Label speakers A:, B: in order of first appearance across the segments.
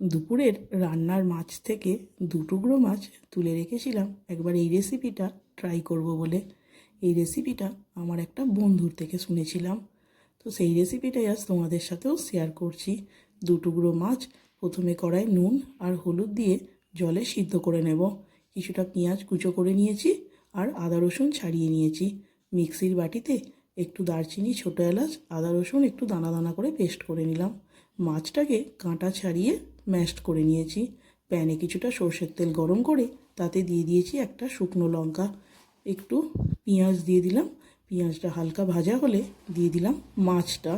A: দুপুরের রান্নার মাছ থেকে দু টুকরো মাছ তুলে রেখেছিলাম। একবার এই রেসিপিটা ট্রাই করব বলে। এই রেসিপিটা আমার একটা বন্ধুর থেকে শুনেছিলাম। তো সেই রেসিপিটাই আজ তোমাদের সাথেও শেয়ার করছি। দু টুকরো মাছ, প্রথমে কড়াই নুন আর হলুদ দিয়ে জলে সিদ্ধ করে নেব। কিছুটা পেঁয়াজ কুচো করে নিয়েছি আর আদা রসুন ছাড়িয়ে নিয়েছি। মিক্সির বাটিতে একটু দারচিনি, ছোটো এলাচ, আদা রসুন একটু দানা দানা করে পেস্ট করে নিলাম। মাছটাকে কাঁটা ছাড়িয়ে ম্যাশড করে নিয়েছি। প্যানে কিছুটা সর্ষের তেল গরম করে তাতে দিয়ে দিয়েছি একটা শুকনো লঙ্কা। একটু পেঁয়াজ দিয়ে দিলাম। পেঁয়াজটা হালকা ভাজা হলে দিয়ে দিলাম মাছটা।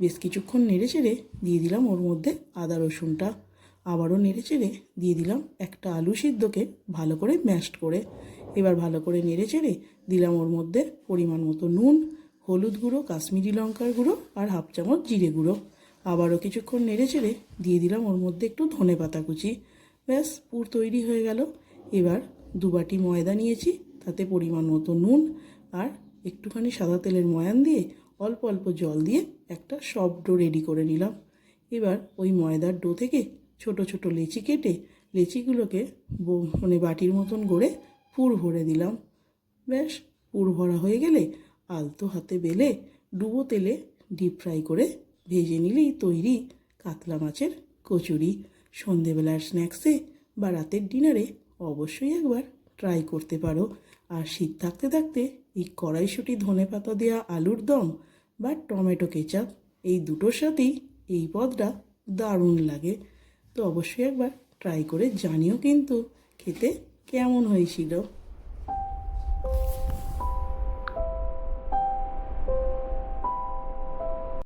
A: বেশ কিছুক্ষণ নেড়ে চেড়ে দিয়ে দিলাম ওর মধ্যে আদা রসুনটা। আবারও নেড়ে চেড়ে দিয়ে দিলাম একটা আলু সিদ্ধকে ভালো করে ম্যাশড করে। এবার ভালো করে নেড়ে চেড়ে দিলাম ওর মধ্যে পরিমাণ মতো নুন, হলুদ গুঁড়ো, কাশ্মীরি লঙ্কার গুঁড়ো আর হাফ চামচ জিরে গুঁড়ো। আবারও কিছুক্ষণ নেড়ে চেড়ে দিয়ে দিলাম ওর মধ্যে একটু ধনে পাতা কুচি। ব্যাস, পুর তৈরি হয়ে গেল। এবার দু বাটি ময়দা নিয়েছি, তাতে পরিমাণ মতো নুন আর একটুখানি সাদা তেলের ময়ান দিয়ে অল্প অল্প জল দিয়ে একটা সফট ডো রেডি করে নিলাম। এবার ওই ময়দার ডো থেকে ছোট ছোট লেচি কেটে লেচিগুলোকে মানে বাটির মতন গড়ে পুর ভরে দিলাম। ব্যাস, পুর ভরা হয়ে গেলে আলতো হাতে বেলে ডুবো তেলে ডিপ ফ্রাই করে ভেজে নিলেই তৈরি কাতলা মাছের কচুরি। সন্ধেবেলার স্ন্যাক্সে বা রাতের ডিনারে অবশ্যই একবার ট্রাই করতে পারো। আর শীত থাকতে থাকতে এই কড়াইশুঁটি ধনে পাতা দেওয়া আলুর দম বা টমেটো কেচাপ, এই দুটোর সাথেই এই পদটা দারুণ লাগে। তো অবশ্যই একবার ট্রাই করে জানিও কিন্তু খেতে কেমন হয়েছিল।